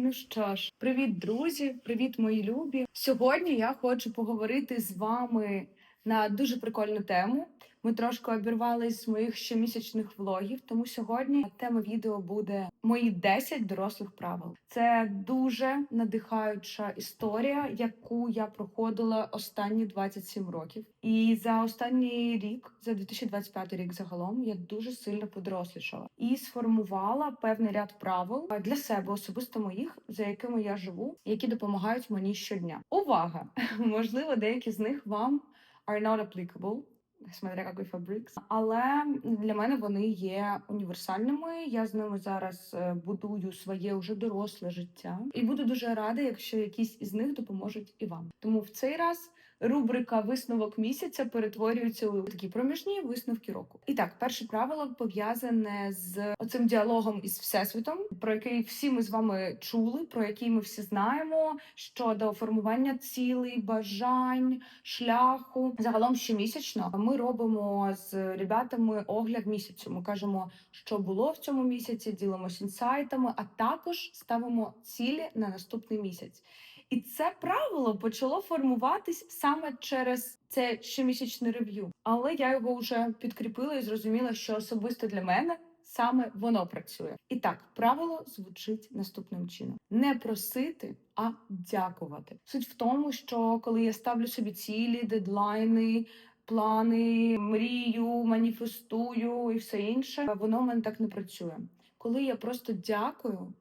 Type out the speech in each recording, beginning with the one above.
Ну що ж, привіт, друзі, привіт, мої любі. Сьогодні я хочу поговорити з вами на дуже прикольну тему. Ми трошки обірвались з моїх щомісячних влогів, тому сьогодні тема відео буде мої 10 дорослих правил. Це дуже надихаюча історія, яку я проходила останні 27 років. І за останній рік, за 2025 рік, загалом, я дуже сильно подорослішала і сформувала певний ряд правил для себе, особисто моїх, за якими я живу, які допомагають мені щодня. Увага! Можливо, деякі з них вам are not applicable, смотря какой фабрикс. Але для мене вони є універсальними. Я з ними зараз е, будую своє вже доросле життя, і буду дуже рада, якщо якісь із них допоможуть і вам. Тому в цей раз рубрика висновок місяця перетворюється у такі проміжні висновки року. І так, перше правило пов'язане з оцим діалогом із всесвітом, про який всі ми з вами чули, про який ми всі знаємо щодо формування цілей, бажань, шляху. Загалом щомісячно ми робимо з ребятами огляд місяцю. Ми кажемо, що було в цьому місяці, ділимося інсайтами, а також ставимо цілі на наступний місяць. І це правило почало формуватись саме через це щомісячне рев'ю. Але я його вже підкріпила і зрозуміла, що особисто для мене саме воно працює. І так, правило звучить наступним чином: не просити, а дякувати. Суть в тому, що коли я ставлю собі цілі, дедлайни. Плани, мрію, маніфестую і все інше, воно в мене так не працює. Коли я просто дякую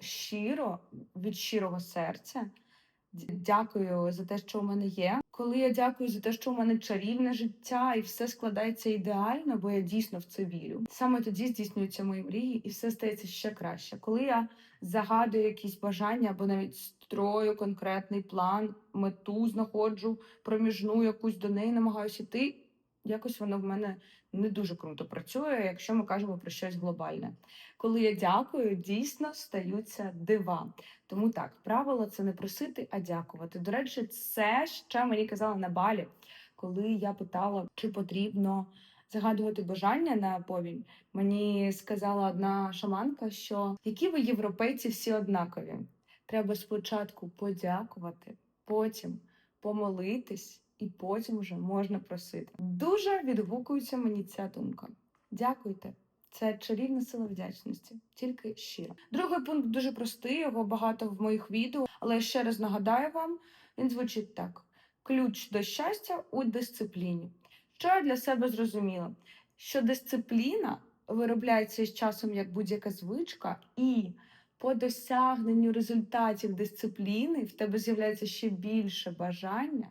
щиро від щирого серця, дякую за те, що у мене є. Коли я дякую за те, що у мене чарівне життя, і все складається ідеально, бо я дійсно в це вірю. Саме тоді здійснюються мої мрії, і все стається ще краще. Коли я загадую якісь бажання або навіть строю конкретний план, мету знаходжу, проміжну якусь до неї намагаюся йти. Якось воно в мене не дуже круто працює, якщо ми кажемо про щось глобальне. Коли я дякую, дійсно стаються дива. Тому так, правило це не просити, а дякувати. До речі, це ще мені казали на балі, коли я питала, чи потрібно загадувати бажання на повінь. Мені сказала одна шаманка, що які ви європейці всі однакові. Треба спочатку подякувати, потім помолитись. І потім вже можна просити. Дуже відгукується мені ця думка. Дякуйте. Це чарівна сила вдячності, тільки щиро. Другий пункт дуже простий, його багато в моїх відео, але ще раз нагадаю вам, він звучить так: ключ до щастя у дисципліні. Що я для себе зрозуміла? Що дисципліна виробляється з часом як будь-яка звичка, і по досягненню результатів дисципліни в тебе з'являється ще більше бажання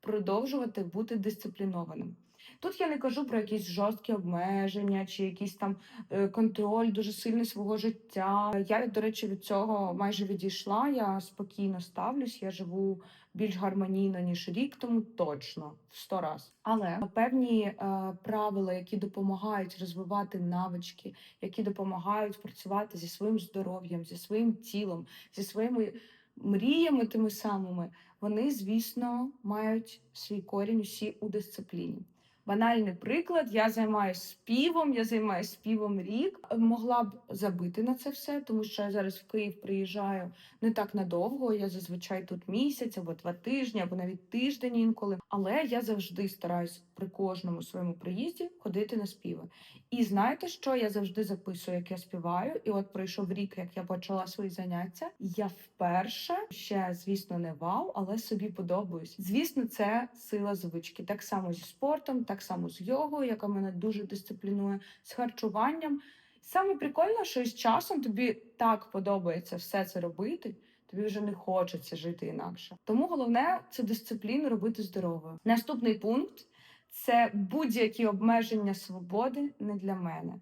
продовжувати бути дисциплінованим. Тут я не кажу про якісь жорсткі обмеження чи якийсь там е, контроль дуже сильний свого життя. Я, до речі, від цього майже відійшла. Я спокійно ставлюсь, я живу більш гармонійно ніж рік, тому точно в сто раз. Але певні е, правила, які допомагають розвивати навички, які допомагають працювати зі своїм здоров'ям, зі своїм тілом, зі своїми мріями тими самими, вони, звісно, мають свій корінь усі у дисципліні. Банальний приклад, я займаюся співом, я займаюся співом рік. Могла б забити на це все, тому що я зараз в Київ приїжджаю не так надовго. Я зазвичай тут місяць або два тижні, або навіть тиждень інколи. Але я завжди стараюсь при кожному своєму приїзді ходити на співи. І знаєте, що я завжди записую, як я співаю. І от пройшов рік, як я почала свої заняття. Я вперше ще, звісно, не вау, але собі подобаюсь. Звісно, це сила звички. Так само зі спортом, так само з йогою, яка мене дуже дисциплінує, з харчуванням. Саме прикольно, що з часом тобі так подобається все це робити. Тобі вже не хочеться жити інакше. Тому головне це дисципліну робити здоровою. Наступний пункт це будь-які обмеження свободи не для мене.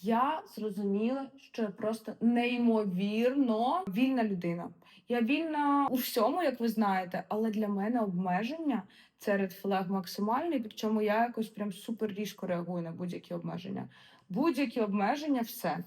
Я зрозуміла, що я просто неймовірно вільна людина. Я вільна у всьому, як ви знаєте, але для мене обмеження це редфлег максимальний, причому я якось прям супер різко реагую на будь-які обмеження. Будь-які обмеження, все.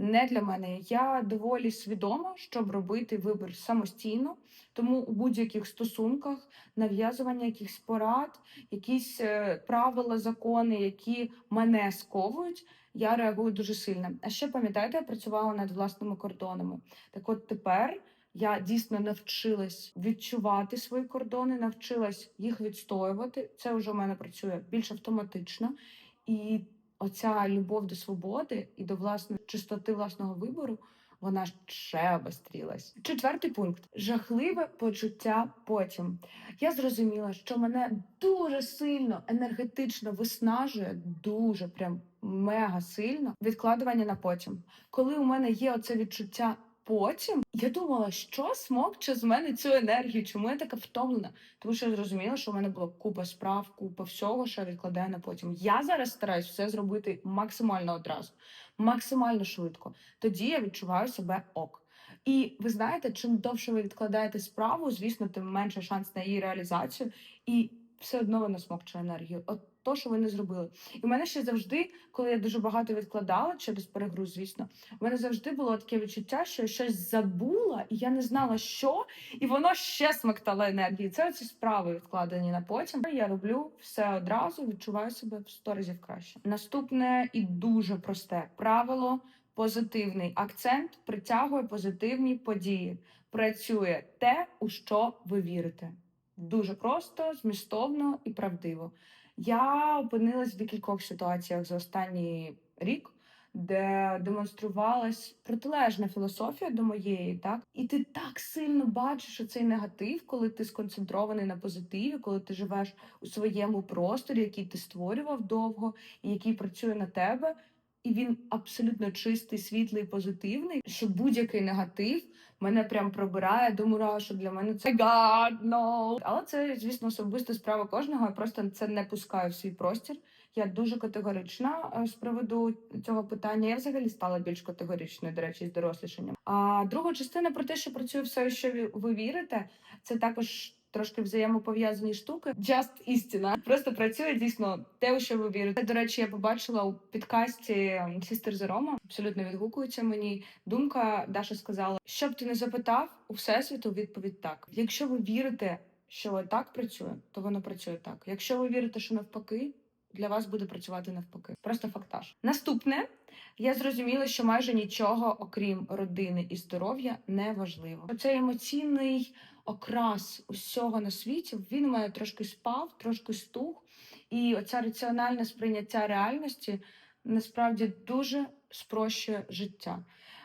Не для мене. Я доволі свідома, щоб робити вибір самостійно. Тому у будь-яких стосунках нав'язування якихось порад, якісь е, правила, закони, які мене сковують, я реагую дуже сильно. А ще пам'ятаєте, я працювала над власними кордонами. Так от тепер я дійсно навчилась відчувати свої кордони, навчилась їх відстоювати. Це вже в мене працює більш автоматично. І оця любов до свободи і до власної чистоти власного вибору. Вона ще обострілась. Четвертий пункт жахливе почуття потім. Я зрозуміла, що мене дуже сильно енергетично виснажує, дуже прям мега сильно відкладування на потім. Коли у мене є оце відчуття потім, я думала, що смокче з мене цю енергію, чому я така втомлена? Тому що я зрозуміла, що в мене була купа справ, купа всього, що я відкладаю на потім. Я зараз стараюсь все зробити максимально одразу, максимально швидко. Тоді я відчуваю себе ок. І ви знаєте, чим довше ви відкладаєте справу, звісно, тим менше шанс на її реалізацію, і все одно вона смокче енергію. От то, що ви не зробили. І в мене ще завжди, коли я дуже багато відкладала через перегруз, звісно, у мене завжди було таке відчуття, що я щось забула, і я не знала, що, і воно ще смоктало енергію. Це оці справи відкладені на потім. Я роблю все одразу, відчуваю себе в сто разів краще. Наступне і дуже просте правило. Позитивний акцент притягує позитивні події. Працює те, у що ви вірите. Дуже просто, змістовно і правдиво. Я опинилась в декількох ситуаціях за останній рік, де демонструвалась протилежна філософія до моєї, так і ти так сильно бачиш цей негатив, коли ти сконцентрований на позитиві, коли ти живеш у своєму просторі, який ти створював довго, і який працює на тебе. І він абсолютно чистий, світлий, позитивний. Що будь-який негатив мене прям пробирає до мурашок. Для мене це God, no. Але це, звісно, особиста справа кожного. Я просто це не пускаю в свій простір. Я дуже категорична е, з приводу цього питання. Я взагалі стала більш категоричною, до речі, з дорослішанням. А друга частина про те, що працює все, що ви вірите, це також. Трошки взаємопов'язані штуки. Just істина. Просто працює дійсно те, у що ви вірите. До речі, я побачила у підкасті Сістер Зерома. Абсолютно відгукується мені. Думка Даша сказала: що б ти не запитав, у всесвіту відповідь так. Якщо ви вірите, що так працює, то воно працює так. Якщо ви вірите, що навпаки, для вас буде працювати навпаки. Просто фактаж. Наступне я зрозуміла, що майже нічого, окрім родини і здоров'я, не важливо. Оцей емоційний окрас усього на світі він у мене трошки спав, трошки стух, і оця раціональне сприйняття реальності насправді дуже спрощує життя.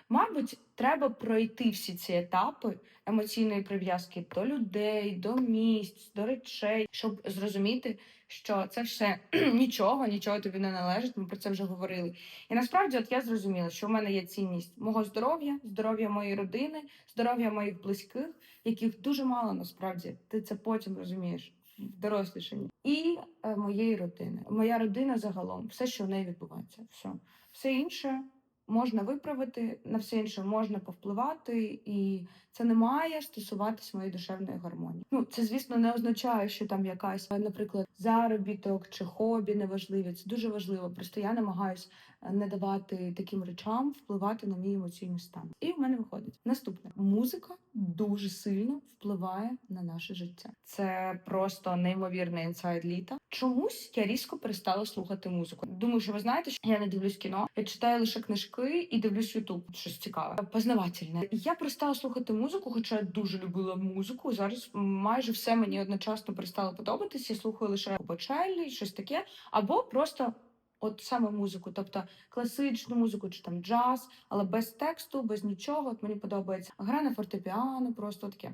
Мабуть, треба пройти всі ці етапи емоційної прив'язки до людей, до місць, до речей, щоб зрозуміти, що це все нічого, нічого тобі не належить. Ми про це вже говорили. І насправді, от я зрозуміла, що в мене є цінність мого здоров'я, здоров'я моєї родини, здоров'я моїх близьких, яких дуже мало насправді. Ти це потім розумієш в дорослішанні. І е, моєї родини. Моя родина загалом, все, що в неї відбувається. Все, все інше можна виправити, на все інше можна повпливати, і це не має стосуватись моєї душевної гармонії. Ну, це, звісно, не означає, що там якась, е, наприклад, заробіток чи хобі неважливі. Це дуже важливо. Просто я намагаюсь е, не давати таким речам впливати на мій емоційний стан. І в мене виходить наступне: музика дуже сильно впливає на наше життя. Це просто неймовірний інсайд літа. Чомусь я різко перестала слухати музику. Думаю, що ви знаєте, що я не дивлюсь кіно, я читаю лише книжки і дивлюсь Ютуб. Щось цікаве, познавательне. Я перестала слухати музику, хоча я дуже любила музику. Зараз майже все мені одночасно перестало подобатися. Я слухаю лише Бочеллі, щось таке, або просто. От саме музику, тобто класичну музику чи там джаз, але без тексту, без нічого. От мені подобається гра на фортепіано, просто таке.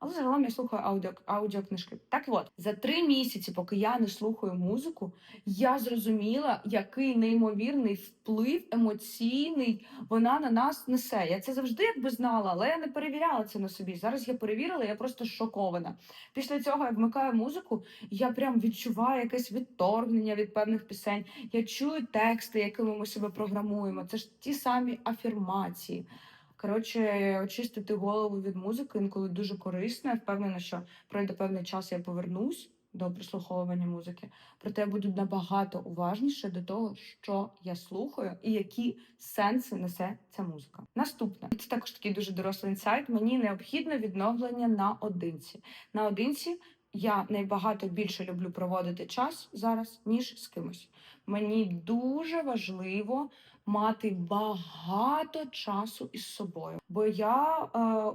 Але загалом я слухаю аудіо, аудіокнижки. Так от, за три місяці, поки я не слухаю музику, я зрозуміла, який неймовірний вплив емоційний вона на нас несе. Я це завжди якби знала, але я не перевіряла це на собі. Зараз я перевірила, я просто шокована. Після цього я вмикаю музику, я прям відчуваю якесь відторгнення від певних пісень. Я чую тексти, якими ми себе програмуємо. Це ж ті самі афірмації. Коротше, очистити голову від музики інколи дуже корисно. Я впевнена, що пройде певний час, я повернусь до прослуховування музики, проте я буду набагато уважніше до того, що я слухаю і які сенси несе ця музика. Наступне це також такий дуже дорослий інсайт. Мені необхідне відновлення наодинці. Наодинці я найбагато більше люблю проводити час зараз, ніж з кимось. Мені дуже важливо мати багато часу із собою, бо я е,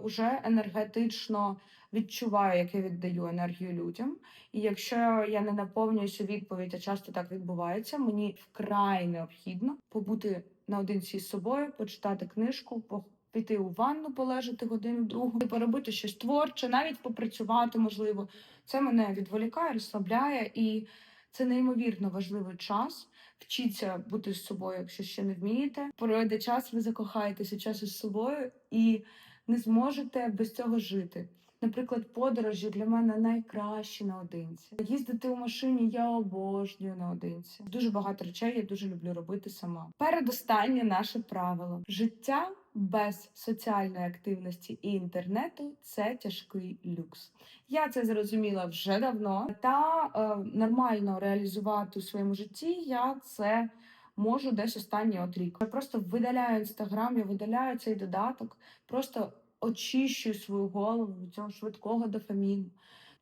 вже енергетично відчуваю, як я віддаю енергію людям. І якщо я не наповнююся відповідь, а часто так відбувається, мені вкрай необхідно побути наодинці з собою, почитати книжку, піти у ванну, полежати годину другу, поробити щось творче, навіть попрацювати, можливо. Це мене відволікає, розслабляє, і це неймовірно важливий час. Вчіться бути з собою, якщо ще не вмієте. Пройде час, ви закохаєтеся часу з собою і не зможете без цього жити. Наприклад, подорожі для мене найкращі наодинці. Їздити у машині я обожнюю наодинці. Дуже багато речей я дуже люблю робити сама. Передостаннє наше правило: життя без соціальної активності і інтернету це тяжкий люкс. Я це зрозуміла вже давно, та е, нормально реалізувати у своєму житті я це можу десь останній от рік. Я просто видаляю інстаграм, я видаляю цей додаток, просто очищую свою голову від цього швидкого дофаміну.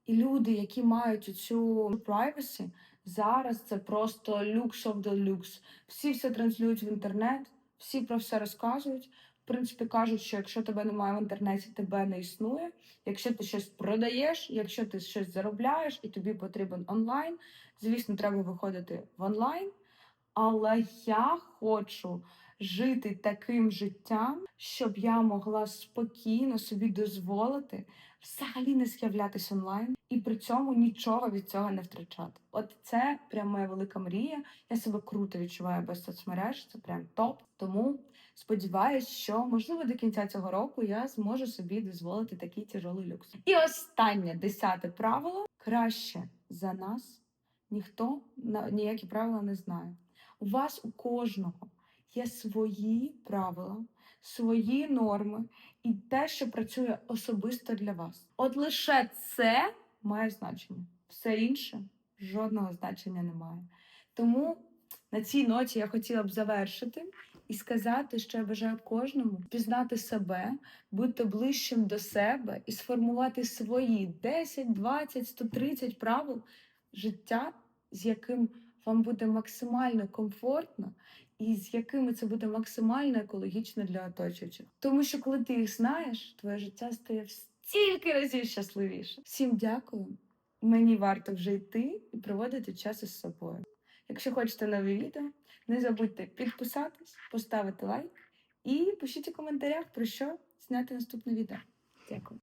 І люди, які мають цю privacy, зараз це просто люкс of the люкс. Всі все транслюють в інтернет, всі про все розказують. Принципі, кажуть, що якщо тебе немає в інтернеті, тебе не існує. Якщо ти щось продаєш, якщо ти щось заробляєш і тобі потрібен онлайн, звісно, треба виходити в онлайн. Але я хочу жити таким життям, щоб я могла спокійно собі дозволити взагалі не з'являтися онлайн і при цьому нічого від цього не втрачати. От це прям моя велика мрія. Я себе круто відчуваю без соцмереж. Це прям топ. Тому сподіваюсь, що можливо до кінця цього року я зможу собі дозволити такий тяжелий люкс. І останнє десяте правило: краще за нас ніхто ніякі правила не знає. У вас у кожного є свої правила, свої норми і те, що працює особисто для вас. От лише це має значення. Все інше жодного значення не має. Тому на цій ноті я хотіла б завершити і сказати, що я бажаю кожному пізнати себе, бути ближчим до себе і сформувати свої 10, 20, 130 правил життя, з яким вам буде максимально комфортно і з якими це буде максимально екологічно для оточуючих. Тому що коли ти їх знаєш, твоє життя стає стільки разів щасливіше. Всім дякую. Мені варто вже йти і проводити час із собою. Якщо хочете нові відео, не забудьте підписатись, поставити лайк і пишіть у коментарях, про що зняти наступне відео. Дякую.